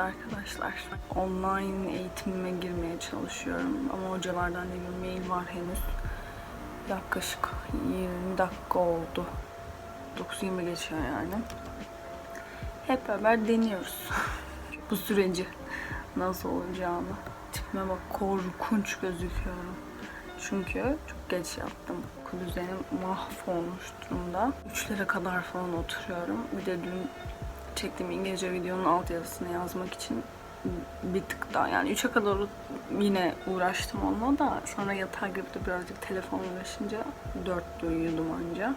arkadaşlar. Online eğitimime girmeye çalışıyorum ama hocalardan da bir mail var henüz. Yaklaşık 20 dakika oldu. 9.20 geçiyor yani. Hep beraber deniyoruz. Bu süreci nasıl olacağını. Tipime bak korkunç gözüküyorum. Çünkü çok geç yaptım. Okul düzenim mahvolmuş durumda. Üçlere kadar falan oturuyorum. Bir de dün çektiğim İngilizce videonun altyazısını yazmak için bir tık daha yani 3'e kadar yine uğraştım onunla da sonra yatağa girip de birazcık telefon uğraşınca 4'te uyudum anca.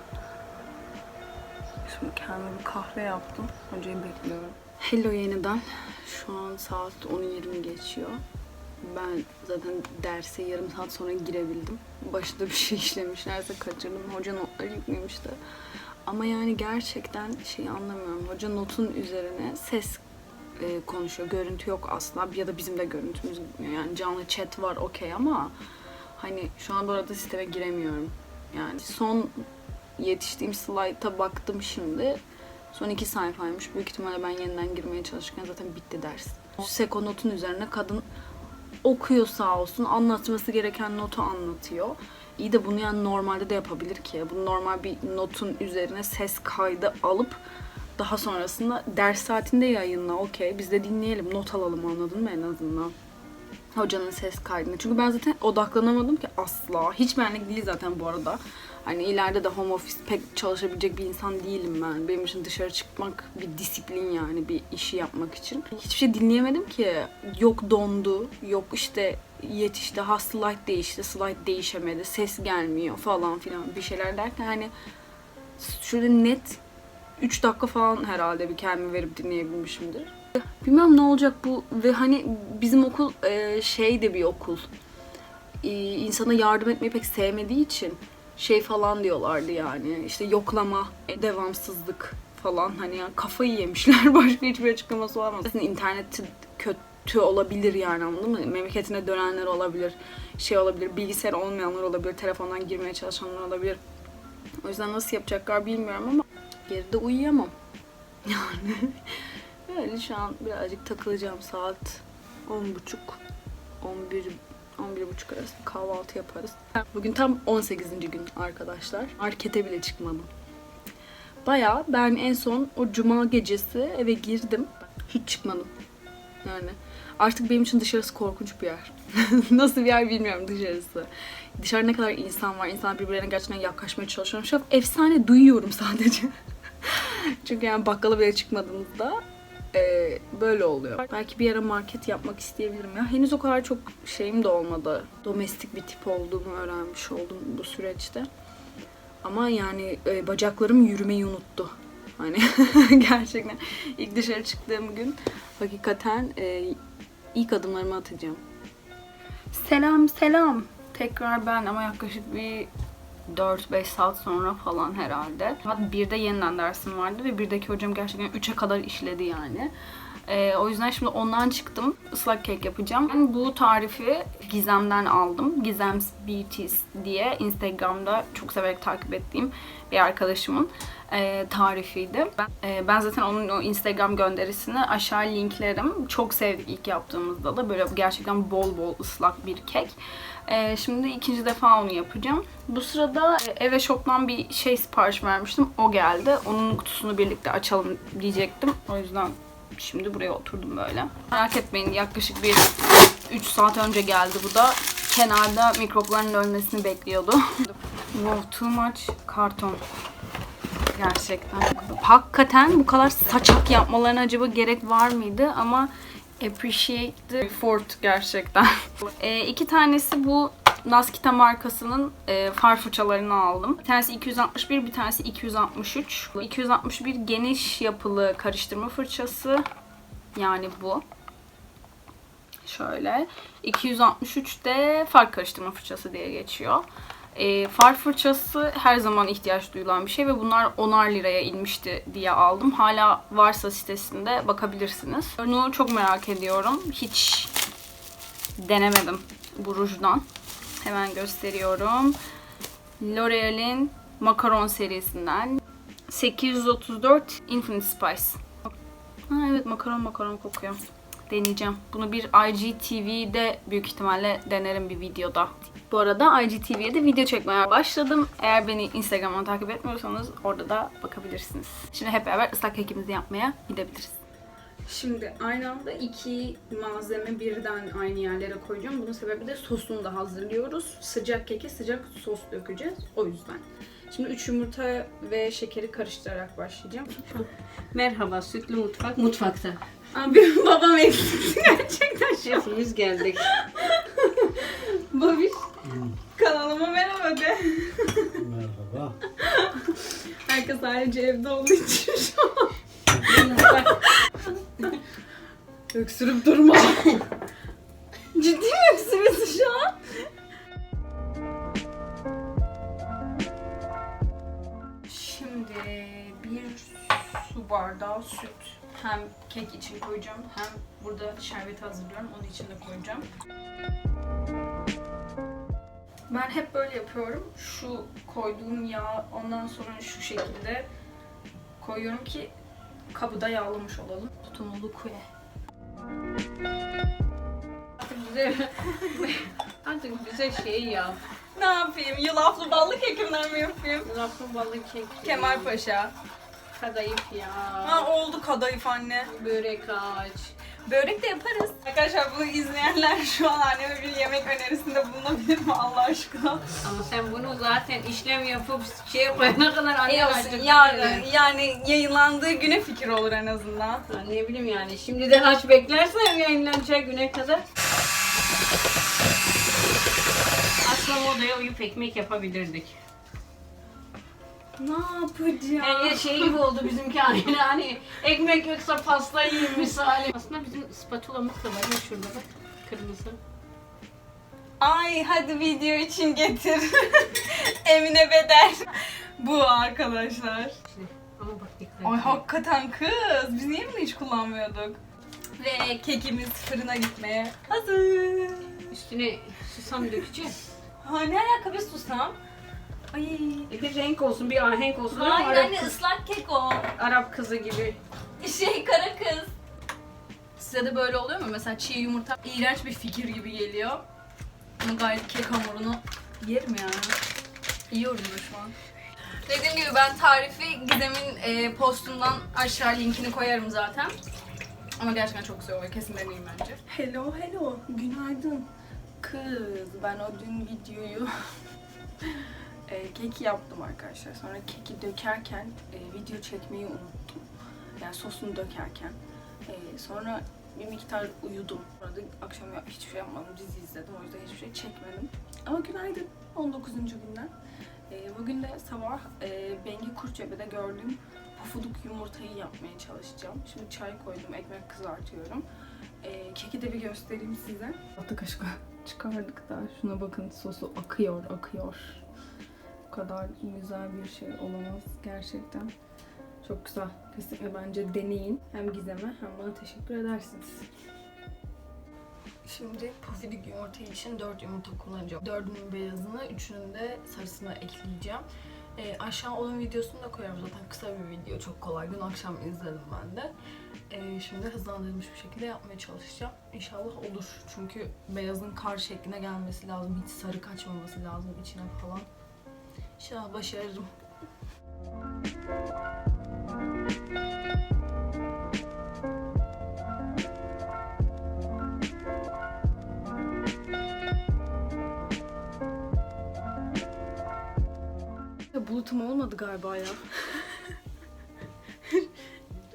Şimdi kendime bir kahve yaptım. Hocayı bekliyorum. Hello yeniden. Şu an saat 10.20 geçiyor. Ben zaten derse yarım saat sonra girebildim. Başında bir şey işlemişlerse kaçırdım. Hoca notları yüklemişti. Ama yani gerçekten şey anlamıyorum. Hoca notun üzerine ses e, konuşuyor. Görüntü yok asla. Ya da bizim de görüntümüz gitmiyor. Yani canlı chat var okey ama hani şu an bu arada sisteme giremiyorum. Yani son yetiştiğim slayta baktım şimdi. Son iki sayfaymış. Büyük ihtimalle ben yeniden girmeye çalışırken zaten bitti ders. Seko notun üzerine kadın okuyor sağ olsun. Anlatması gereken notu anlatıyor. İyi de bunu yani normalde de yapabilir ki. Bunu normal bir notun üzerine ses kaydı alıp daha sonrasında ders saatinde yayınla. Okey biz de dinleyelim, not alalım anladın mı en azından? Hocanın ses kaydını. Çünkü ben zaten odaklanamadım ki asla. Hiç benlik değil zaten bu arada. Hani ileride de home office pek çalışabilecek bir insan değilim ben. Benim için dışarı çıkmak bir disiplin yani bir işi yapmak için. Hiçbir şey dinleyemedim ki. Yok dondu, yok işte yetişti, ha slide değişti, slide değişemedi, ses gelmiyor falan filan bir şeyler derken hani şöyle net 3 dakika falan herhalde bir kendimi verip dinleyebilmişimdir. Bilmem ne olacak bu ve hani bizim okul şey de bir okul. İnsana yardım etmeyi pek sevmediği için şey falan diyorlardı yani işte yoklama, devamsızlık falan hani yani kafayı yemişler başka hiçbir açıklaması olamaz. Aslında interneti kötü olabilir yani anladın mı? Memleketine dönenler olabilir, şey olabilir, bilgisayar olmayanlar olabilir, telefondan girmeye çalışanlar olabilir. O yüzden nasıl yapacaklar bilmiyorum ama geride uyuyamam. Yani öyle şu an birazcık takılacağım saat 10.30 11 11.30 arası bir kahvaltı yaparız. Bugün tam 18. gün arkadaşlar. Markete bile çıkmadım. Baya ben en son o cuma gecesi eve girdim. Hiç çıkmadım. Yani artık benim için dışarısı korkunç bir yer. Nasıl bir yer bilmiyorum dışarısı. Dışarıda ne kadar insan var. İnsanlar birbirlerine gerçekten yaklaşmaya çalışıyor. Şu an efsane duyuyorum sadece. Çünkü yani bakkala bile çıkmadığımızda e, böyle oluyor. Belki bir ara market yapmak isteyebilirim ya. Henüz o kadar çok şeyim de olmadı. Domestik bir tip olduğumu öğrenmiş oldum bu süreçte. Ama yani e, bacaklarım yürümeyi unuttu. Hani gerçekten ilk dışarı çıktığım gün hakikaten e, ilk adımlarımı atacağım. Selam selam. Tekrar ben ama yaklaşık bir 4-5 saat sonra falan herhalde. Hatta bir de yeniden dersim vardı ve birdeki hocam gerçekten 3'e kadar işledi yani. Ee, o yüzden şimdi ondan çıktım. Islak kek yapacağım. Ben bu tarifi Gizem'den aldım. Gizem's Beauties diye Instagram'da çok severek takip ettiğim bir arkadaşımın e, tarifiydi. Ben, e, ben zaten onun o Instagram gönderisini aşağı linklerim. Çok sevdik ilk yaptığımızda da. Böyle gerçekten bol bol ıslak bir kek. E, şimdi ikinci defa onu yapacağım. Bu sırada e, eve shop'tan bir şey sipariş vermiştim. O geldi. Onun kutusunu birlikte açalım diyecektim. O yüzden şimdi buraya oturdum böyle. Merak etmeyin yaklaşık bir 3 saat önce geldi bu da. Kenarda mikropların ölmesini bekliyordu. wow, too much karton. Gerçekten. Hakikaten bu kadar saçak yapmalarına acaba gerek var mıydı ama appreciate the effort gerçekten. e, iki tanesi bu Naskita markasının e, far fırçalarını aldım. Bir tanesi 261, bir tanesi 263. 261 geniş yapılı karıştırma fırçası. Yani bu. Şöyle. 263 de far karıştırma fırçası diye geçiyor. E, far fırçası her zaman ihtiyaç duyulan bir şey ve bunlar 10'ar liraya inmişti diye aldım. Hala varsa sitesinde bakabilirsiniz. Bunu çok merak ediyorum. Hiç denemedim bu rujdan. Hemen gösteriyorum. L'Oreal'in Makaron serisinden 834 Infinite Spice. Ha evet makaron makaron kokuyor. deneyeceğim. Bunu bir IGTV'de büyük ihtimalle denerim bir videoda. Bu arada IGTV'ye de video çekmeye başladım. Eğer beni Instagram'dan takip etmiyorsanız orada da bakabilirsiniz. Şimdi hep beraber ıslak kekimizi yapmaya gidebiliriz. Şimdi aynı anda iki malzeme birden aynı yerlere koyacağım. Bunun sebebi de sosunu da hazırlıyoruz. Sıcak keke sıcak sos dökeceğiz. O yüzden. Şimdi 3 yumurta ve şekeri karıştırarak başlayacağım. Merhaba, Sütlü Mutfak mutfakta. Abi babam eksikti gerçekten şu an. Hepimiz geldik. Babiş kanalıma merhaba de. Merhaba. Herkes sadece evde olduğu için şu an. Öksürüp durma. Ciddi mi öksürüyorsun şu an? Şimdi bir su bardağı süt hem kek için koyacağım hem burada şerbeti hazırlıyorum onun için de koyacağım. Ben hep böyle yapıyorum. Şu koyduğum yağ ondan sonra şu şekilde koyuyorum ki kabı da yağlamış olalım. Tutumlu kuye. Artık bize, artık bize şey yap. Ne yapayım? Yulaflı ballı kekimden mi yapayım? Lafın balık kek. Kemal Paşa. Kadayıf ya. Ha oldu kadayıf anne. Börek aç. Börek de yaparız. Arkadaşlar bunu izleyenler şu an anneme bir yemek önerisinde bulunabilir mi Allah aşkına? Ama sen bunu zaten işlem yapıp şey yapana kadar İyi annen olsun. acıktı. Yani, yani yayınlandığı güne fikir olur en azından. Ha, ne bileyim yani şimdiden aç beklersen yayınlanacak güne kadar. Aslında odaya uyup ekmek yapabilirdik. Ne yapacağım? Yani şey gibi oldu bizimki aynı hani ekmek yoksa pasta yiyeyim misali. Aslında bizim spatulamız da var ya şurada bak kırmızı. Ay hadi video için getir. Emine Beder. Bu arkadaşlar. İşte, ama bak Ay hakikaten kız. Biz niye bunu hiç kullanmıyorduk? Ve kekimiz fırına gitmeye hazır. Üstüne susam dökeceğiz. Ha ne alaka bir susam? Ay. E bir renk olsun, bir ahenk olsun. ama Hayır Arap, anne kız- ıslak kek o. Arap kızı gibi. Şey kara kız. Size de böyle oluyor mu? Mesela çiğ yumurta iğrenç bir fikir gibi geliyor. Ama gayet kek hamurunu yerim yani. Yiyorum da şu an. Dediğim gibi ben tarifi Gizem'in e, postundan aşağı linkini koyarım zaten. Ama gerçekten çok güzel oluyor. Kesin deneyin bence. Hello hello. Günaydın. Kız ben o dün videoyu e, keki yaptım arkadaşlar. Sonra keki dökerken e, video çekmeyi unuttum. Yani sosunu dökerken. E, sonra bir miktar uyudum. Sonra da akşam hiçbir şey yapmadım. Dizi izledim. O yüzden hiçbir şey çekmedim. Ama günaydın. 19. günden. E, bugün de sabah e, Bengi Kurtçepe'de gördüğüm pofuduk yumurtayı yapmaya çalışacağım. Şimdi çay koydum, ekmek kızartıyorum. E, keki de bir göstereyim size. Altı kaşık çıkardık da şuna bakın sosu akıyor, akıyor. Bu kadar güzel bir şey olamaz gerçekten. Çok güzel. Kesinlikle bence deneyin. Hem Gizem'e hem bana teşekkür edersiniz. Şimdi pofidik yumurta için 4 yumurta kullanacağım. 4'ünün beyazını, 3'ünün de sarısını ekleyeceğim. Ee, aşağı onun videosunu da koyarım zaten kısa bir video çok kolay. Dün akşam izledim ben de. Ee, şimdi hızlandırılmış bir şekilde yapmaya çalışacağım. İnşallah olur. Çünkü beyazın kar şekline gelmesi lazım. Hiç sarı kaçmaması lazım içine falan. İnşallah başarırım. Bulutum olmadı galiba ya.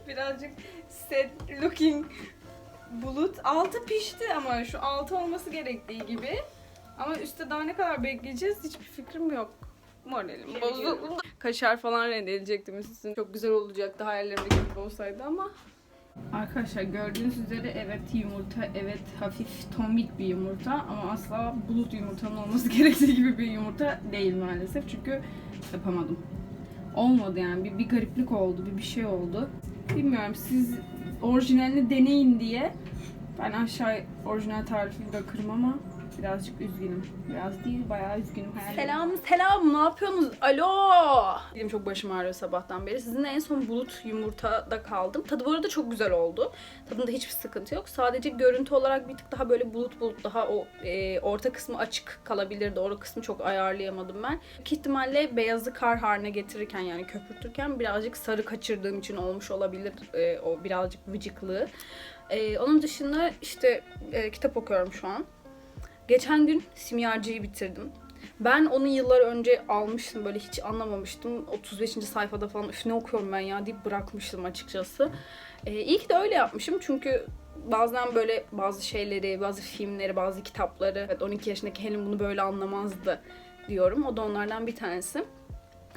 Birazcık set looking bulut. Altı pişti ama şu altı olması gerektiği gibi. Ama üstte daha ne kadar bekleyeceğiz hiçbir fikrim yok. Moralim bozuldu. Kaşar falan rendelleyecektim üstüne. Çok güzel olacaktı hayallerimdeki gibi olsaydı ama. Arkadaşlar gördüğünüz üzere evet yumurta, evet hafif tombik bir yumurta ama asla bulut yumurtanın olması gerektiği gibi bir yumurta değil maalesef çünkü yapamadım. Olmadı yani bir, bir gariplik oldu, bir bir şey oldu. Bilmiyorum siz orijinalini deneyin diye ben aşağı orijinal tarifi bırakırım ama Birazcık üzgünüm. Biraz değil bayağı üzgünüm. Selam selam ne yapıyorsunuz? Alo. Benim çok başım ağrıyor sabahtan beri. Sizinle en son bulut yumurtada kaldım. Tadı bu arada çok güzel oldu. Tadında hiçbir sıkıntı yok. Sadece görüntü olarak bir tık daha böyle bulut bulut daha o e, orta kısmı açık kalabilirdi. Orta kısmı çok ayarlayamadım ben. Büyük ihtimalle beyazı kar haline getirirken yani köpürtürken birazcık sarı kaçırdığım için olmuş olabilir e, o birazcık vıcıklığı. E, onun dışında işte e, kitap okuyorum şu an. Geçen gün Simyacı'yı bitirdim. Ben onu yıllar önce almıştım böyle hiç anlamamıştım. 35. sayfada falan üf ne okuyorum ben ya deyip bırakmıştım açıkçası. Ee, iyi ki de öyle yapmışım çünkü bazen böyle bazı şeyleri, bazı filmleri, bazı kitapları evet 12 yaşındaki Helen bunu böyle anlamazdı diyorum. O da onlardan bir tanesi.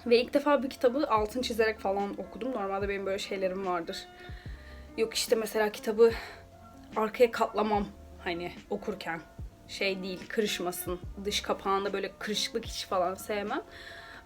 Ve ilk defa bir kitabı altın çizerek falan okudum. Normalde benim böyle şeylerim vardır. Yok işte mesela kitabı arkaya katlamam hani okurken şey değil kırışmasın. Dış kapağında böyle kırışıklık hiç falan sevmem.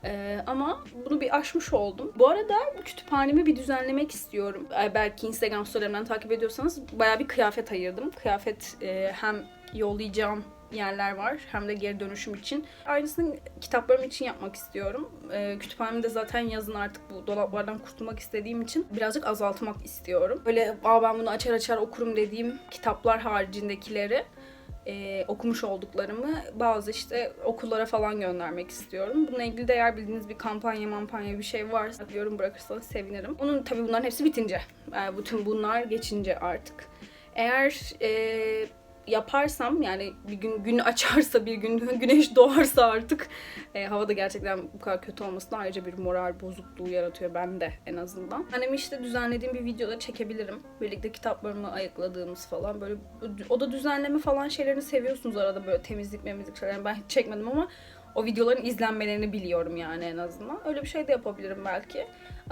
Ee, ama bunu bir aşmış oldum. Bu arada kütüphanemi bir düzenlemek istiyorum. Ee, belki Instagram storylerimden takip ediyorsanız bayağı bir kıyafet ayırdım. Kıyafet e, hem yollayacağım yerler var hem de geri dönüşüm için. Aynısını kitaplarım için yapmak istiyorum. Ee, kütüphanemi de zaten yazın artık bu dolaplardan kurtulmak istediğim için birazcık azaltmak istiyorum. Böyle Aa, ben bunu açar açar okurum dediğim kitaplar haricindekileri e, okumuş olduklarımı bazı işte okullara falan göndermek istiyorum. Bununla ilgili de eğer bildiğiniz bir kampanya mampanya bir şey varsa yorum bırakırsanız sevinirim. Onun tabii bunların hepsi bitince. Yani bütün bunlar geçince artık. Eğer e, yaparsam yani bir gün gün açarsa bir gün güneş doğarsa artık e, hava da gerçekten bu kadar kötü olmasına ayrıca bir moral bozukluğu yaratıyor bende en azından. Annemi işte düzenlediğim bir videoda çekebilirim. Birlikte kitaplarımı ayıkladığımız falan böyle o da düzenleme falan şeylerini seviyorsunuz arada böyle temizlik memizlik şeyler. Ben hiç çekmedim ama o videoların izlenmelerini biliyorum yani en azından. Öyle bir şey de yapabilirim belki.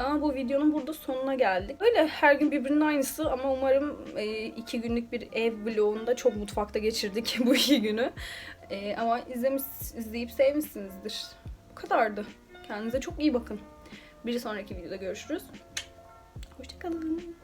Ama bu videonun burada sonuna geldik. Öyle her gün birbirinin aynısı ama umarım e, iki günlük bir ev vlogunda çok mutfakta geçirdik bu iki günü. E, ama izlemiş, izleyip sevmişsinizdir. Bu kadardı. Kendinize çok iyi bakın. Bir sonraki videoda görüşürüz. Hoşçakalın.